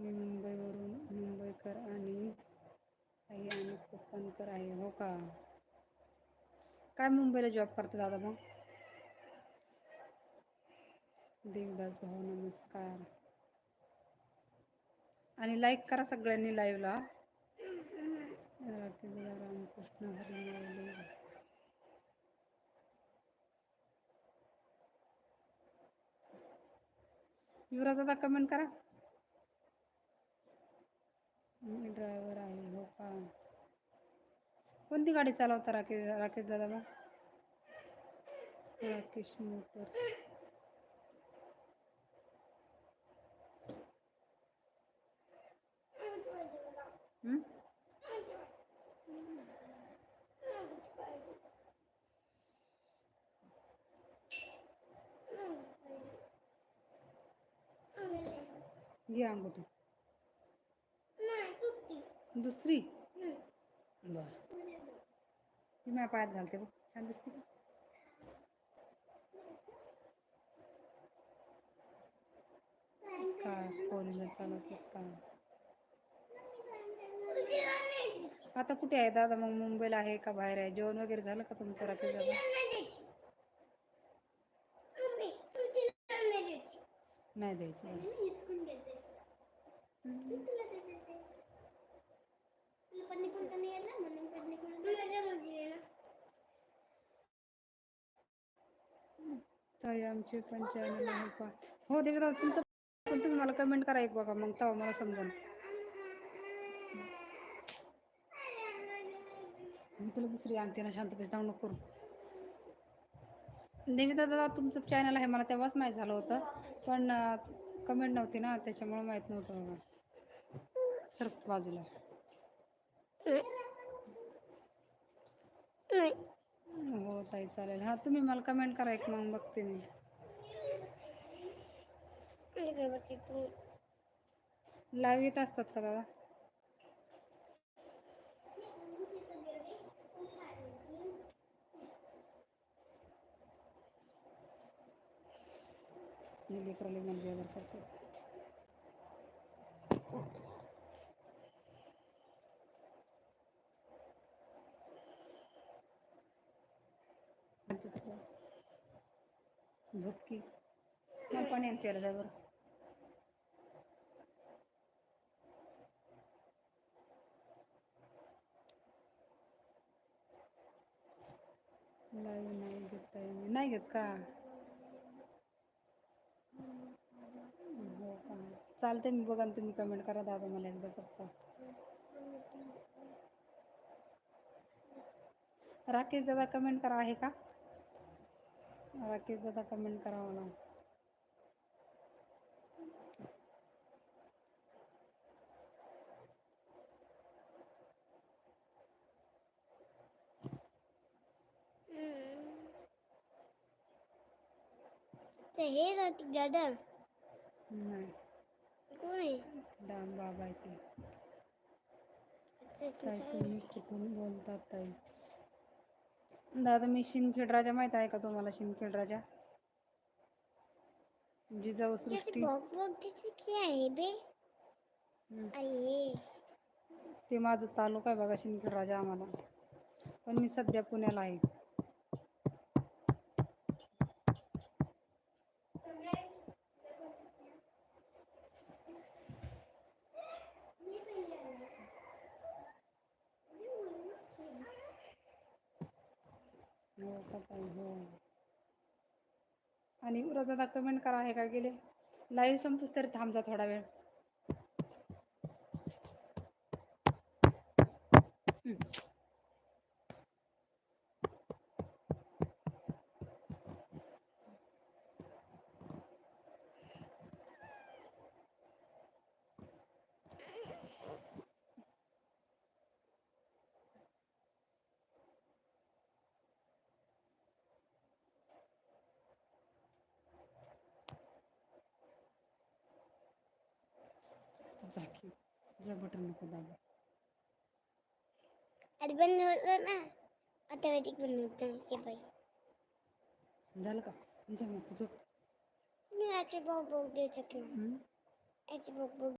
मी मुंबईवरून मुंबईकर आणि आई आणि कोकणकर आहे हो का? काय मुंबईला जॉब करता दादा मग देवदास भाऊ नमस्कार. आणि लाईक करा सगळ्यांनी लाईव्हला रामकृष्ण हरी युवराज दादा कमेंट करा. मी ड्रायव्हर आहे हो का? कोणती गाडी चालवता राकेश राकेश दादा बा? राकेश मोटर्स. हम्म? घे अंगठी. दुसरी? बर। ती माझ्या पायात घालते बघ छान दिसते काय फोर व्हीलर चालवतात काय आता कुठे आहे दादा? मग मुंबईला आहे का बाहेर आहे? जेवण वगैरे झालं का तुमचं रात्री दादा नाही द्यायचं. ताई आमचे पण चॅनल आहे पा हो दादा तुमचं पण तुम्ही मला कमेंट करा एक बघा मग तेव्हा मला समजा मी तुला दुसरी आणते ना शांत पैसे जाऊ नको करू देवी दादा तुमचं चॅनल आहे मला तेव्हाच माहीत झालं होतं. पण कमेंट नव्हती ना त्याच्यामुळे माहीत नव्हतं. बघा सर बाजूला. हो ताई चालेल. हां तुम्ही मला कमेंट करा एक मग बघते मी. लाईव्ह येत असतात का दादा? हे करतात. म्हणत होते ते झोपकी. मग पण येईल प्यायला बरं लाईव्ह नाही घेता येईल मी. नाही घेत का? हो का? चालते मी बघा तुम्ही कमेंट करा दादा मला एकदा फक्त. राकेश दादा कमेंट करा आहे का? राकेश दादा कमेंट करा मला ते हे राहते दादा। नाही। कोण आहे? दाम बाबा ते। तुम्ही बोलतात ताई? दादा मी शिंदखेड राजा माहीत आहे का तुम्हाला शिंदखेड राजा जिजाऊ सृष्टी. ते माझं तालुका आहे बघा शिंदखेड राजा आम्हाला. पण मी सध्या पुण्याला आहे. हो आणि उरा दादा कमेंट करा आहे का गेले? लाईव्ह संपूस तरी थांबजा थोडा वेळ. जा की. जा बटन नको दाबा. आधी बंद होतं ना. ऑटोमॅटिक बंद होतं. हे बाई. झालं का? जा मग तू झोप. मी याची की हम्म? याची